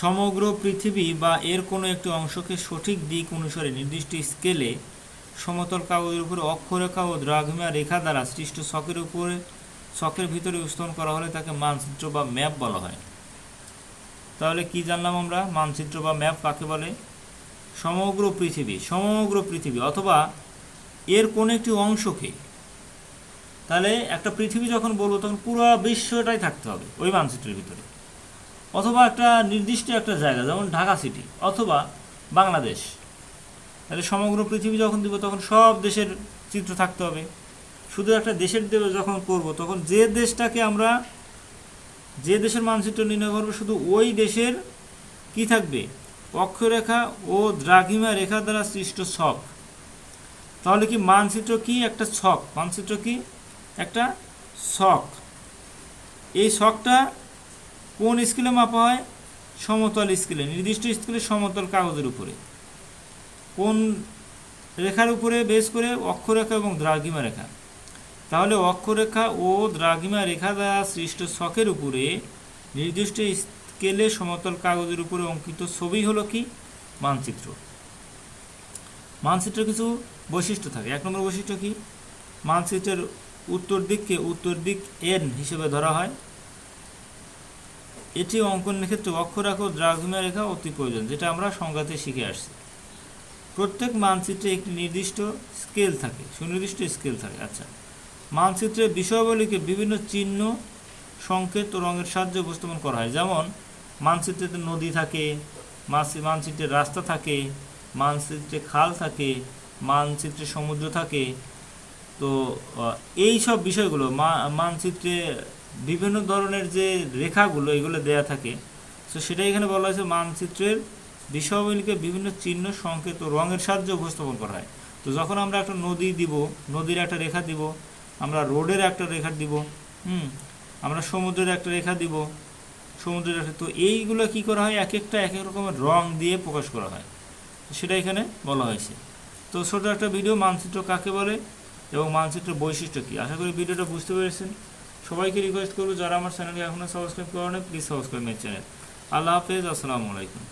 সমগ্র পৃথিবী বা এর কোনো একটি অংশকে সঠিক দিক অনুসারে নির্দিষ্ট স্কেলে সমতল কাগজের উপরে অক্ষরেখা ও দ্রাঘিমা রেখা দ্বারা সৃষ্ট ছকের উপরে, ছকের ভিতরে স্থাপন করা হলে তাকে মানচিত্র বা ম্যাপ বলা হয়। তাহলে কি জানলাম আমরা? মানচিত্র বা ম্যাপ কাকে বলে? সমগ্র পৃথিবী সমগ্র পৃথিবী অথবা এর কোনো একটি অংশকে। তাহলে একটা পৃথিবী যখন বলব তখন পুরো বিশ্বটাই থাকতে হবে ওই মানচিত্রের ভিতরে। অথবা একটা নির্দিষ্ট একটা জায়গা, যেমন ঢাকা সিটি অথবা বাংলাদেশ। তাহলে সমগ্র পৃথিবী যখন দিব, তখন সব দেশের চিত্র থাকতে হবে। শুধু একটা দেশের দেবে যখন করব, তখন যে দেশটাকে আমরা, যে দেশের মানচিত্র নির্ণয় করব, শুধু ওই দেশের কি থাকবে? অক্ষরেখা ও দ্রাঘিমা রেখা দ্বারা সৃষ্ট ছক। তাহলে কি মানচিত্র কি? একটা ছক। মানচিত্র কি? একটা ছক। এই ছকটা কোন স্কেলে মাপা হয়? সমতল স্কেলে, নির্দিষ্ট স্কেলে সমতল কাগজের উপরে। কোন রেখার উপরে বেস করে অক্ষরেখা এবং দ্রাঘিমা রেখা? তাহলে অক্ষরেখা ও দ্রাঘিমা রেখা দ্বারা সৃষ্ট ছকের উপরে নির্দিষ্ট স্কেলে সমতল কাগজের উপরে অঙ্কিত ছবি হলো কি? মানচিত্র। মানচিত্রের কিছু বৈশিষ্ট্য থাকে। এক নম্বর বৈশিষ্ট্য কি? মানচিত্রের উত্তর দিককে উত্তর দিক এন হিসেবে ধরা হয়। এটি অঙ্কনের ক্ষেত্রে অক্ষরেখা ও দ্রাঘিমা রেখা অতি প্রয়োজন, যেটা আমরা সংজ্ঞাতে শিখে আসছি। প্রত্যেক মানচিত্রে একটি নির্দিষ্ট স্কেল থাকে, সুনির্দিষ্ট স্কেল থাকে আচ্ছা। মানচিত্রের বিষয়াবলীকে বিভিন্ন চিহ্ন, সংকেত ও রঙের সাহায্যে উপস্থাপন করা হয়। যেমন, মানচিত্রেতে নদী থাকে, মানচি- মানচিত্রে রাস্তা থাকে, মানচিত্রে খাল থাকে, মানচিত্রে সমুদ্র থাকে। তো এই সব বিষয়গুলো মানচিত্রে বিভিন্ন ধরনের যে রেখাগুলো এগুলো দেয়া থাকে, তো সেটা এখানে বলা হয়েছে মানচিত্রের বিষয়াবলীকে বিভিন্ন চিহ্ন, সংকেত ও রঙের সাহায্যে উপস্থাপন করা হয়। তো যখন আমরা একটা নদী দিব, নদীর একটা রেখা দিব, আমরা রোডের একটা রেখা দিব, হুম, আমরা সমুদ্রের একটা রেখা দিব, সমুদ্রের একটা, তো এইগুলো কি করা হয়? এক একটা, এক এক রকমের রং দিয়ে প্রকাশ করা হয়। সেটা এখানে বলা হয়েছে। তো ছোটো একটা ভিডিও, মানচিত্র কাকে বলে এবং মানচিত্রের বৈশিষ্ট্য কী? আশা করি ভিডিওটা বুঝতে পেরেছেন। সবাইকে রিকোয়েস্ট করব, যারা আমার চ্যানেলকে এখনও সাবস্ক্রাইব করেন প্লিজ সাবস্ক্রাইব মাই চ্যানেল আল্লাহ হাফেজ, আসসালামু আলাইকুম।